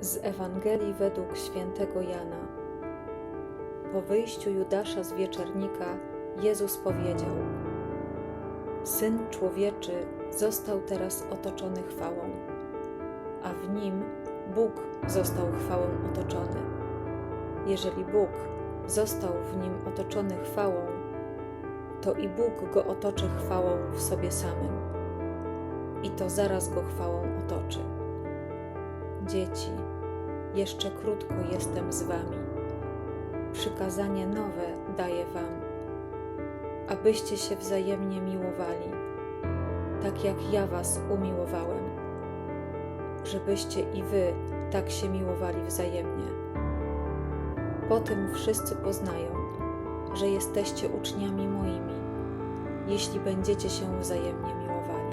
Z Ewangelii według świętego Jana. Po wyjściu Judasza z wieczernika Jezus powiedział: Syn człowieczy został teraz otoczony chwałą, a w nim Bóg został chwałą otoczony. Jeżeli Bóg został w nim otoczony chwałą, to i Bóg go otoczy chwałą w sobie samym, i to zaraz go chwałą otoczy. Dzieci, jeszcze krótko jestem z wami. Przykazanie nowe daję wam, abyście się wzajemnie miłowali, tak jak ja was umiłowałem, żebyście i wy tak się miłowali wzajemnie. Po tym wszyscy poznają, że jesteście uczniami moimi, jeśli będziecie się wzajemnie miłowali.